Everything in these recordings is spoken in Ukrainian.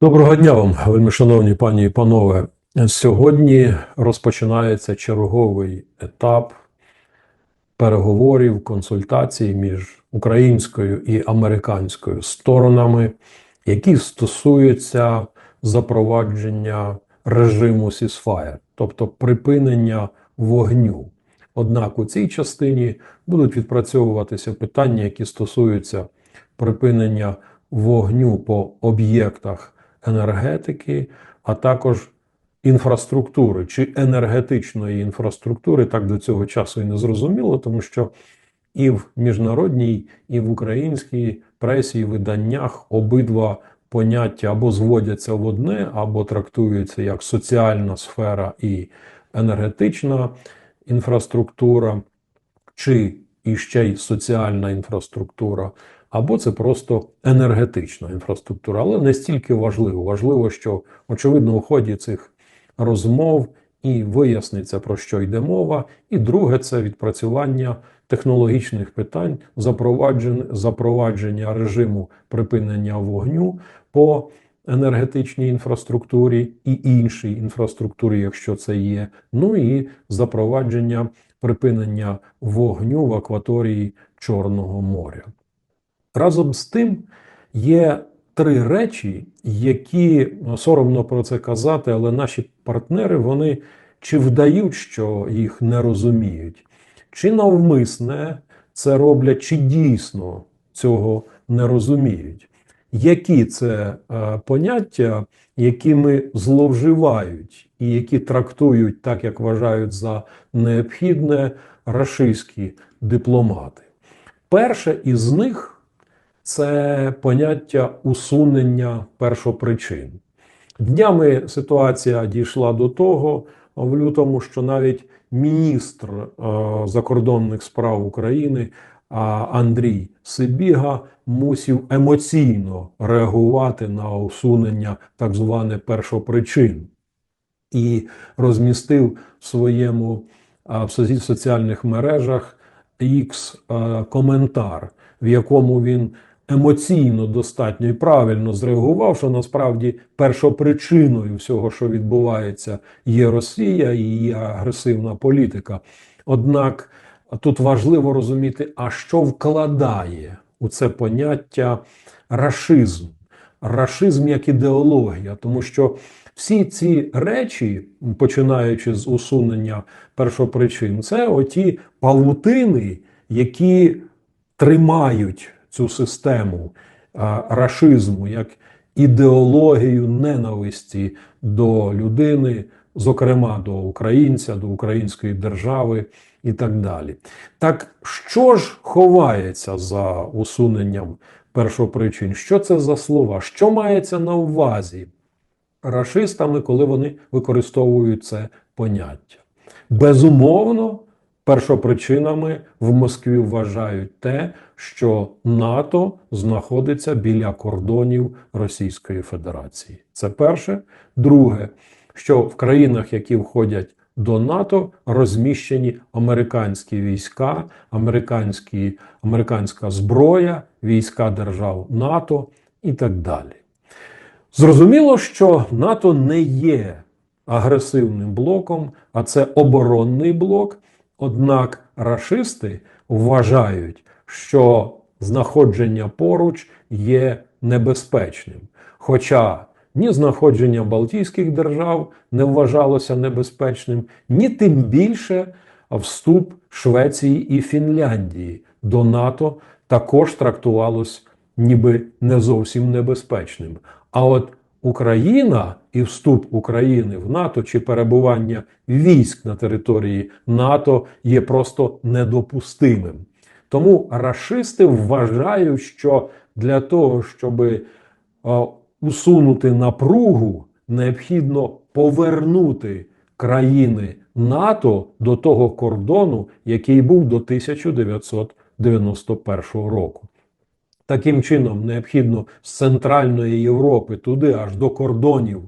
Доброго дня вам, вельми шановні пані і панове. Сьогодні розпочинається черговий етап переговорів, консультацій між українською і американською сторонами, які стосуються запровадження режиму сісфаєр, тобто припинення вогню. Однак у цій частині будуть відпрацьовуватися питання, які стосуються припинення вогню по об'єктах енергетики, а також інфраструктури чи енергетичної інфраструктури. Так до цього часу і не зрозуміло, тому що і в міжнародній, і в українській пресі і виданнях обидва поняття або зводяться в одне, або трактуються як соціальна сфера і енергетична інфраструктура, чи іще й соціальна інфраструктура, або це просто енергетична інфраструктура. Але не стільки важливо. Важливо, що очевидно у ході цих розмов і виясниться про що йде мова. І друге це відпрацювання технологічних питань, запровадження, запровадження режиму припинення вогню по енергетичній інфраструктурі і іншій інфраструктурі, якщо це є. Ну і запровадження припинення вогню в акваторії Чорного моря. Разом з тим є три речі, які ну, соромно про це казати, але наші партнери вони чи вдають, що їх не розуміють, чи навмисне це роблять, чи дійсно цього не розуміють. Які це е, поняття, якими зловживають і які трактують так, як вважають за необхідне рашистські дипломати? Перше із них це поняття усунення першопричин. Днями ситуація дійшла до того в лютому, що навіть міністр е, закордонних справ України Андрій Сибіга мусив емоційно реагувати на усунення так зване першопричин і розмістив в своєму в соціальних мережах X е, коментар, в якому він емоційно достатньо і правильно зреагував, що насправді першопричиною всього, що відбувається, є Росія і її агресивна політика. Однак тут важливо розуміти, а що вкладає у це поняття рашизм, рашизм як ідеологія, тому що всі ці речі, починаючи з усунення першопричин, це оті павутини, які тримають цю систему рашизму як ідеологію ненависті до людини, зокрема до українця, до української держави і так далі. Так що ж ховається за усуненням першопричин? Що це за слова? Що мається на увазі рашистами, коли вони використовують це поняття? Безумовно, першопричинами в Москві вважають те, що НАТО знаходиться біля кордонів Російської Федерації. Це перше. Друге, що в країнах, які входять до НАТО, розміщені американські війська, американські, американська зброя, війська держав НАТО і так далі. Зрозуміло, що НАТО не є агресивним блоком, а це оборонний блок. Однак рашисти вважають, що знаходження поруч є небезпечним. Хоча ні знаходження Балтійських держав не вважалося небезпечним, ні тим більше вступ Швеції і Фінляндії до НАТО також трактувалось ніби не зовсім небезпечним. А от Україна і вступ України в НАТО чи перебування військ на території НАТО є просто недопустимим. Тому рашисти вважають, що для того, щоб е, усунути напругу, необхідно повернути країни НАТО до того кордону, який був до 1991 року. Таким чином, необхідно з Центральної Європи туди аж до кордонів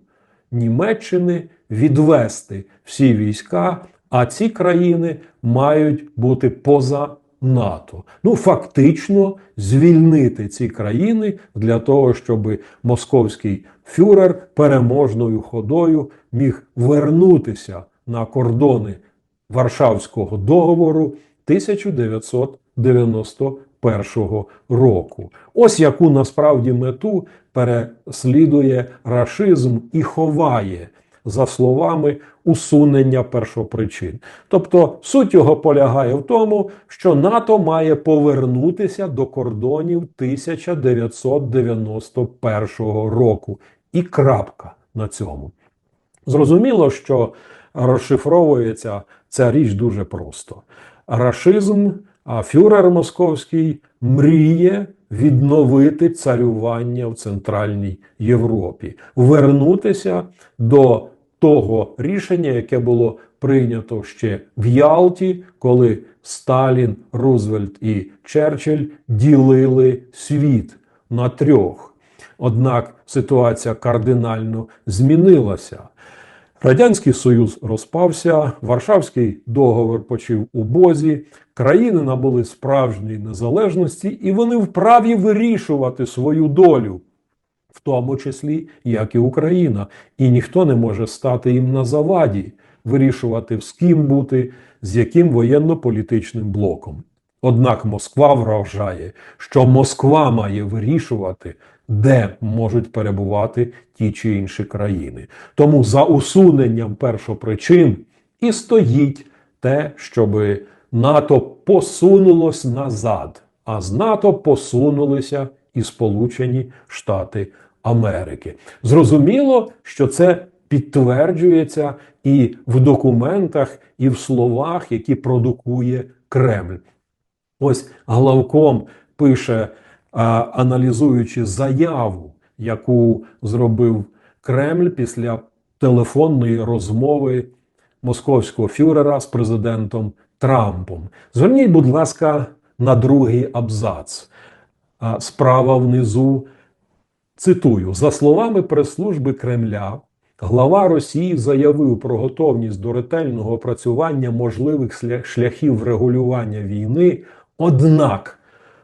Німеччини відвести всі війська, а ці країни мають бути поза НАТО. Ну, фактично звільнити ці країни для того, щоб московський фюрер переможною ходою міг вернутися на кордони Варшавського договору 1991 року. Ось яку насправді мету переслідує рашизм і ховає, за словами, усунення першопричин. Тобто суть його полягає в тому, що НАТО має повернутися до кордонів 1991 року. І крапка на цьому. Зрозуміло, що розшифровується ця річ дуже просто. Рашизм, а фюрер московський мріє відновити царювання в Центральній Європі, вернутися до того рішення, яке було прийнято ще в Ялті, коли Сталін, Рузвельт і Черчилль ділили світ на трьох. Однак ситуація кардинально змінилася. Радянський Союз розпався, Варшавський договор почив у бозі, країни набули справжньої незалежності, і вони вправі вирішувати свою долю, в тому числі, як і Україна. І ніхто не може стати їм на заваді, вирішувати, з ким бути, з яким воєнно-політичним блоком. Однак Москва вражає, що Москва має вирішувати, де можуть перебувати ті чи інші країни. Тому за усуненням першопричин і стоїть те, щоб НАТО посунулось назад, а з НАТО посунулися і Сполучені Штати Америки. Зрозуміло, що це підтверджується і в документах, і в словах, які продукує Кремль. Ось главком пише, аналізуючи заяву, яку зробив Кремль після телефонної розмови московського фюрера з президентом Трампом. Зверніть, будь ласка, на другий абзац. Справа внизу цитую: за словами прес-служби Кремля. Глава Росії заявив про готовність до ретельного опрацювання можливих шляхів врегулювання війни, однак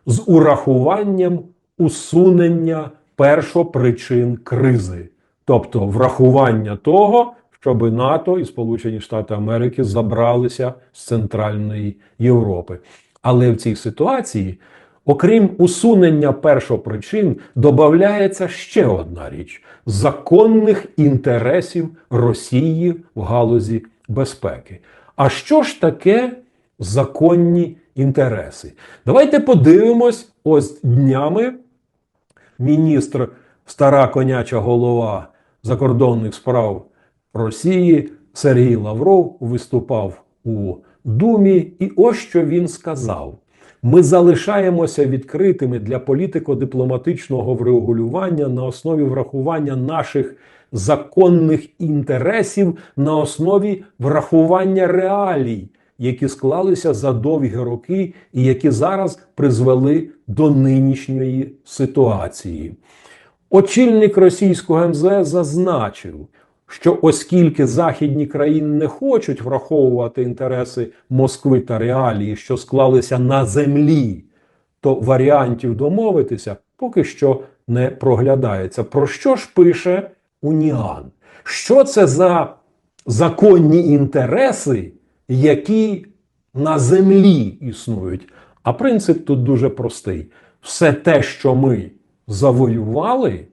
з урахуванням усунення першопричин кризи, тобто врахування того, щоб НАТО і Сполучені Штати Америки забралися з Центральної Європи. Але в цій ситуації. Окрім усунення першопричин, додається ще одна річ: законних інтересів Росії в галузі безпеки. А що ж таке законні інтереси? Давайте подивимось, ось днями міністр стара коняча голова закордонних справ Росії Сергій Лавров виступав у Думі, і ось що він сказав. Ми залишаємося відкритими для політико-дипломатичного врегулювання на основі врахування наших законних інтересів, на основі врахування реалій, які склалися за довгі роки, і які зараз призвели до нинішньої ситуації. Очільник російського МЗС зазначив, що оскільки західні країни не хочуть враховувати інтереси Москви та реалії, що склалися на землі, то варіантів домовитися поки що не проглядається. Про що ж пише Уніан? Що це за законні інтереси, які на землі існують? А принцип тут дуже простий: все те, що ми завоювали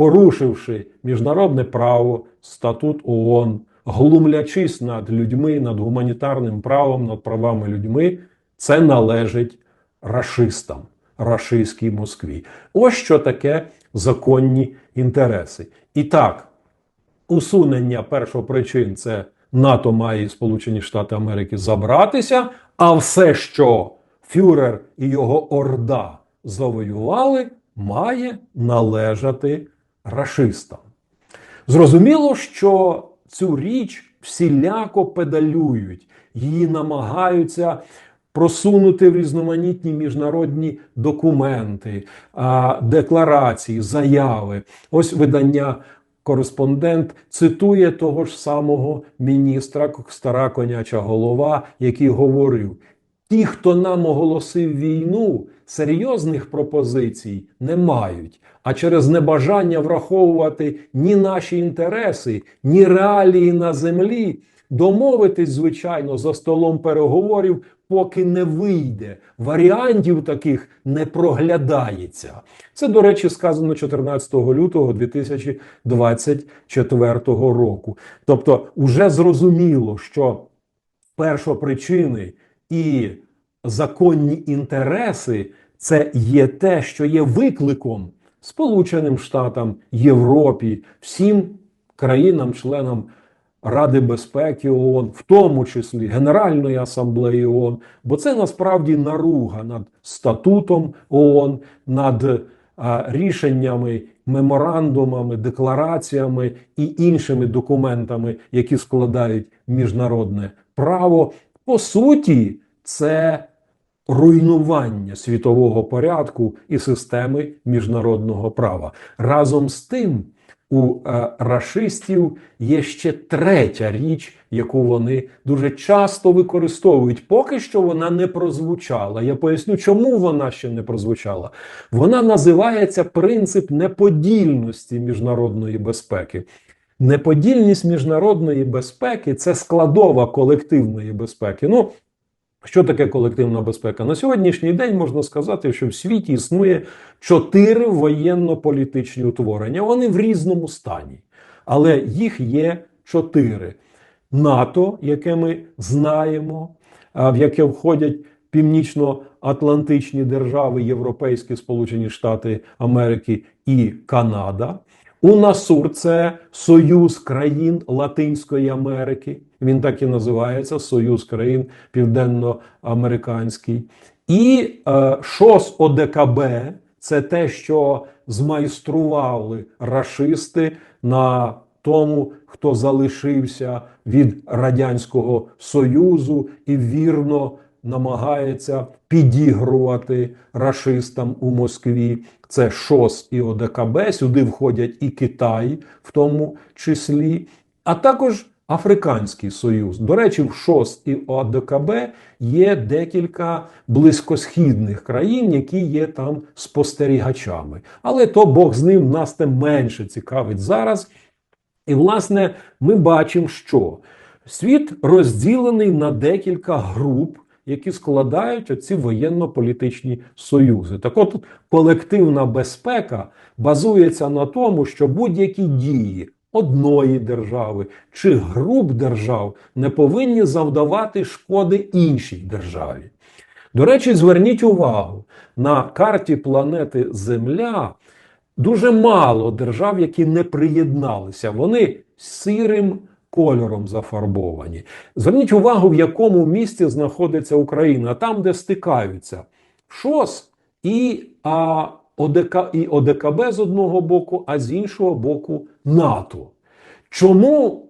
порушивши міжнародне право, статут ООН, глумлячись над людьми, над гуманітарним правом, над правами людьми, це належить рашистам, рашистській Москві. Ось що таке законні інтереси. І так, усунення першопричин це НАТО має і Сполучені Штати Америки забратися, а все, що Фюрер і його орда завоювали, має належати рашистам. Зрозуміло, що цю річ всіляко педалюють, її намагаються просунути в різноманітні міжнародні документи, декларації, заяви. Ось видання. Кореспондент цитує того ж самого міністра стара коняча голова, який говорив: ті, хто нам оголосив війну, серйозних пропозицій не мають. А через небажання враховувати ні наші інтереси, ні реалії на землі, домовитись, звичайно, за столом переговорів, поки не вийде. Варіантів таких не проглядається. Це, до речі, сказано 14 лютого 2024 року. Тобто, уже зрозуміло, що першопричини і законні інтереси це є те, що є викликом Сполученим Штатам, Європі, всім країнам-членам Ради безпеки ООН, в тому числі Генеральної асамблеї ООН, бо це насправді наруга над статутом ООН, над а, рішеннями, меморандумами, деклараціями і іншими документами, які складають міжнародне право. По суті, це руйнування світового порядку і системи міжнародного права. Разом з тим, у е, рашистів є ще третя річ, яку вони дуже часто використовують. Поки що вона не прозвучала. Я поясню, чому вона ще не прозвучала. Вона називається принцип неподільності міжнародної безпеки. Неподільність міжнародної безпеки це складова колективної безпеки. Ну, що таке колективна безпека? На сьогоднішній день можна сказати, що в світі існує чотири воєнно-політичні утворення. Вони в різному стані, але їх є чотири: НАТО, яке ми знаємо, в яке входять північно-атлантичні держави, Європейські Сполучені Штати Америки і Канада. УНАСУР це Союз країн Латинської Америки. Він так і називається Союз країн Південно-Американський. І е, ШОС ОДКБ це те, що змайстрували рашисти на тому, хто залишився від Радянського Союзу і вірно намагається підігрувати рашистам у Москві. Це ШОС і ОДКБ. Сюди входять і Китай, в тому числі, а також Африканський Союз. До речі, в ШОС і ОДКБ є декілька близькосхідних країн, які є там спостерігачами. Але то Бог з ним нас тим менше цікавить зараз. І, власне, ми бачимо, що світ розділений на декілька груп, які складають оці воєнно-політичні союзи. Так от колективна безпека базується на тому, що будь-які дії одної держави чи груп держав не повинні завдавати шкоди іншій державі. До речі, зверніть увагу, на карті планети Земля дуже мало держав, які не приєдналися. Вони сірим кольором зафарбовані. Зверніть увагу, в якому місці знаходиться Україна, там, де стикаються ШОС і а, ОДК, і ОДКБ з одного боку, а з іншого боку НАТО. Чому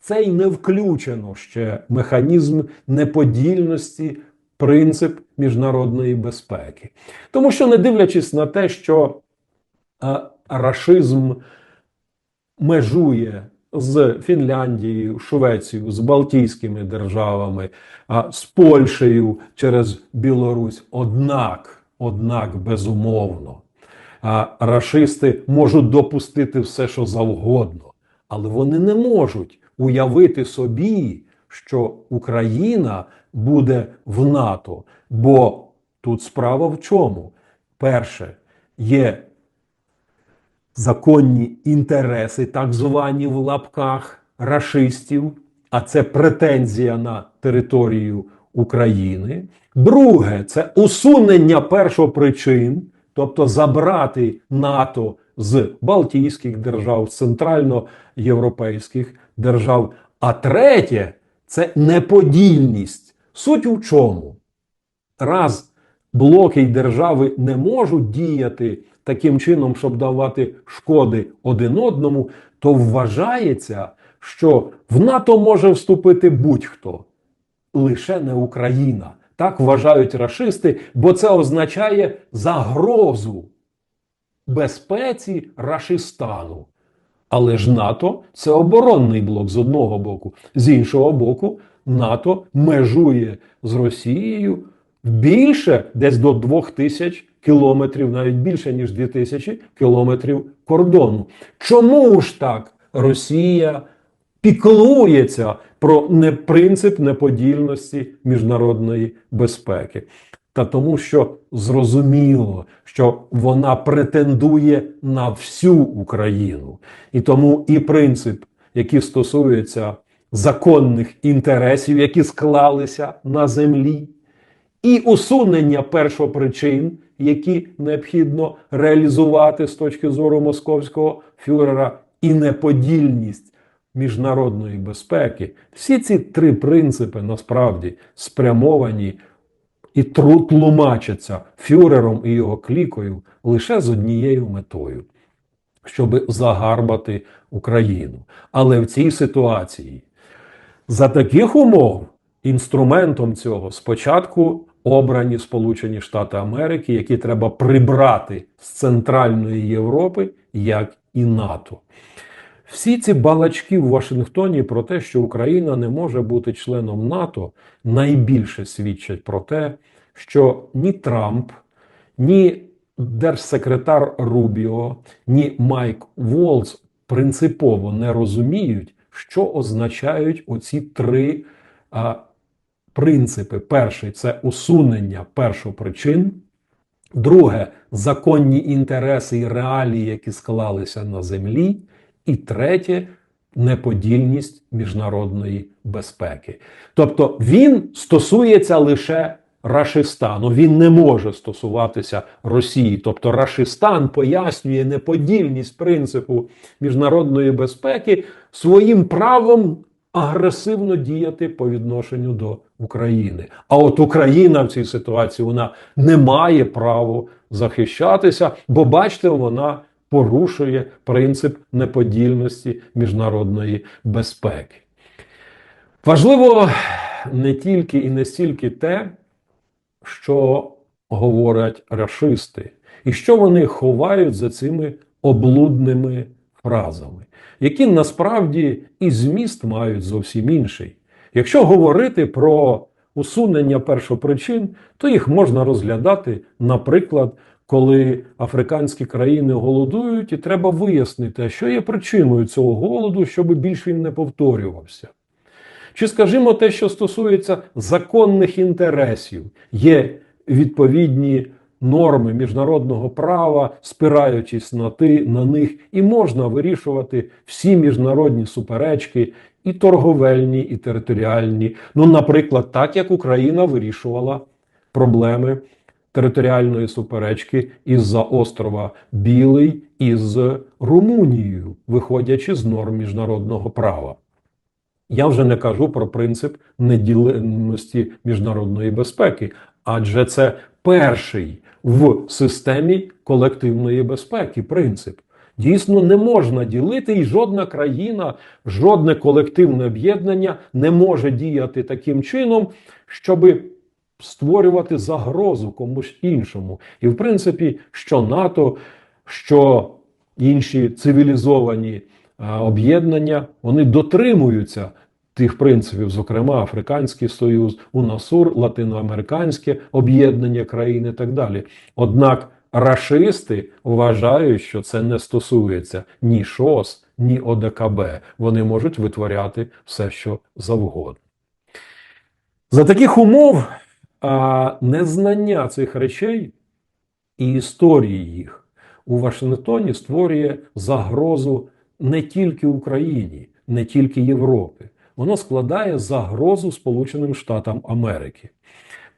цей не включено ще механізм неподільності, принцип міжнародної безпеки? Тому що, не дивлячись на те, що а, рашизм межує з Фінляндією, Швецією, з Балтійськими державами, з Польщею через Білорусь. Однак, однак, безумовно, рашисти можуть допустити все, що завгодно, але вони не можуть уявити собі, що Україна буде в НАТО. Бо тут справа в чому? Перше, є законні інтереси, так звані в лапках рашистів, а це претензія на територію України. Друге, це усунення першопричин, тобто забрати НАТО з Балтійських держав, з центральноєвропейських держав. А третє це неподільність. Суть у чому? Раз блоки й держави не можуть діяти таким чином, щоб давати шкоди один одному, то вважається, що в НАТО може вступити будь-хто, лише не Україна. Так вважають рашисти, бо це означає загрозу безпеці Рашистану. Але ж НАТО це оборонний блок з одного боку, з іншого боку, НАТО межує з Росією, більше десь до 2000 кілометрів, навіть більше ніж 2000 кілометрів кордону. Чому ж так Росія піклується про не принцип неподільності міжнародної безпеки? Та тому, що зрозуміло, що вона претендує на всю Україну, і тому і принцип, який стосується законних інтересів, які склалися на землі, і усунення першопричин, які необхідно реалізувати з точки зору московського фюрера, і неподільність міжнародної безпеки, всі ці три принципи насправді спрямовані і тлумачаться фюрером і його клікою лише з однією метою, щоб загарбати Україну. Але в цій ситуації за таких умов інструментом цього спочатку обрані Сполучені Штати Америки, які треба прибрати з Центральної Європи, як і НАТО. Всі ці балачки в Вашингтоні про те, що Україна не може бути членом НАТО, найбільше свідчать про те, що ні Трамп, ні держсекретар Рубіо, ні Майк Волц принципово не розуміють, що означають оці три принципи. Перший це усунення першопричин. Друге законні інтереси і реалії, які склалися на землі. І третє неподільність міжнародної безпеки. Тобто він стосується лише Рашистану. Він не може стосуватися Росії. Тобто Рашистан пояснює неподільність принципу міжнародної безпеки своїм правом агресивно діяти по відношенню до України. А от Україна в цій ситуації вона не має права захищатися, бо бачите, вона порушує принцип неподільності міжнародної безпеки. Важливо не тільки і не стільки те, що говорять рашисти, і що вони ховають за цими облудними фразами, які насправді і зміст мають зовсім інший. Якщо говорити про усунення першопричин, то їх можна розглядати, наприклад, коли африканські країни голодують, і треба вияснити, що є причиною цього голоду, щоб більше він не повторювався. Чи, скажімо, те, що стосується законних інтересів, є відповідні норми міжнародного права, спираючись на, ти, на них, і можна вирішувати всі міжнародні суперечки, і торговельні, і територіальні. Ну, наприклад, так як Україна вирішувала проблеми територіальної суперечки із-за острова Білий із Румунією, виходячи з норм міжнародного права. Я вже не кажу про принцип неділеності міжнародної безпеки, адже це перший в системі колективної безпеки принцип. Дійсно, не можна ділити, і жодна країна, жодне колективне об'єднання не може діяти таким чином, щоби створювати загрозу комусь іншому. І, в принципі, що НАТО, що інші цивілізовані об'єднання, вони дотримуються тих принципів, зокрема Африканський Союз, УНАСУР, Латиноамериканське об'єднання країн і так далі. Однак рашисти вважають, що це не стосується ні ШОС, ні ОДКБ. Вони можуть витворяти все, що завгодно. За таких умов а, незнання цих речей і історії їх у Вашингтоні створює загрозу не тільки Україні, не тільки Європі. Воно складає загрозу Сполученим Штатам Америки.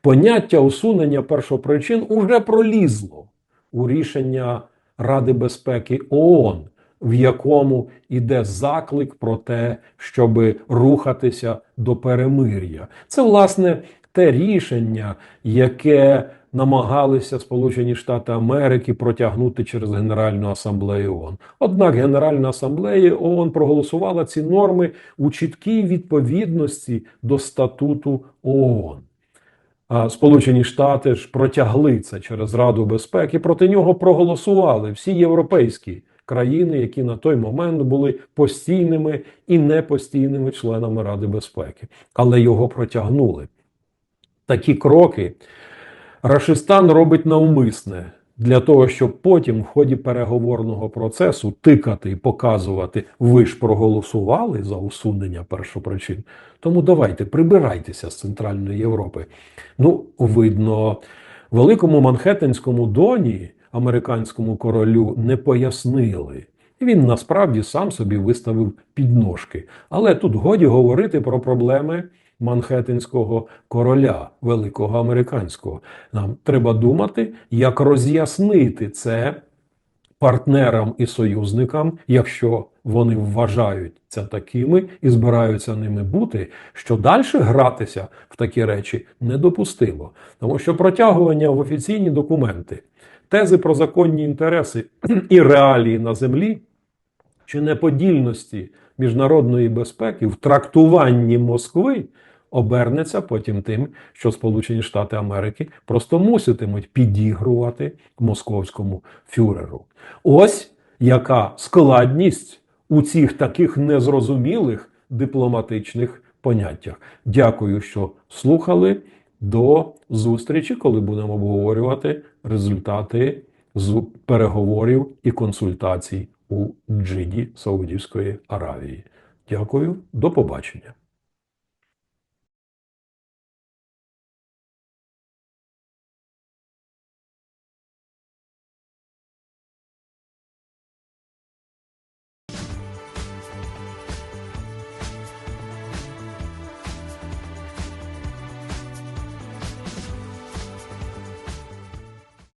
Поняття усунення першопричин уже пролізло у рішення Ради безпеки ООН, в якому йде заклик про те, щоб рухатися до перемир'я. Це власне те рішення, яке намагалися Сполучені Штати Америки протягнути через Генеральну асамблею ООН. Однак Генеральна асамблея ООН проголосувала ці норми у чіткій відповідності до статуту ООН. Сполучені Штати ж протягли це через Раду безпеки. Проти нього проголосували всі європейські країни, які на той момент були постійними і непостійними членами Ради безпеки, але його протягнули. Такі кроки Рашистан робить навмисне для того, щоб потім в ході переговорного процесу тикати і показувати, ви ж проголосували за усунення першопричин. Тому давайте прибирайтеся з Центральної Європи. Ну, видно, великому Манхеттенському доні американському королю не пояснили. Він насправді сам собі виставив підножки. Але тут годі говорити про проблеми Манхеттенського короля, великого американського. Нам треба думати, як роз'яснити це партнерам і союзникам, якщо вони вважають це такими і збираються ними бути, що далі гратися в такі речі недопустимо. Тому що протягування в офіційні документи, тези про законні інтереси і реалії на землі чи неподільності міжнародної безпеки в трактуванні Москви обернеться потім тим, що Сполучені Штати Америки просто муситимуть підігрувати московському фюреру. Ось яка складність у цих таких незрозумілих дипломатичних поняттях. Дякую, що слухали. До зустрічі, коли будемо обговорювати результати переговорів і консультацій у Джиді Саудівської Аравії. Дякую, до побачення.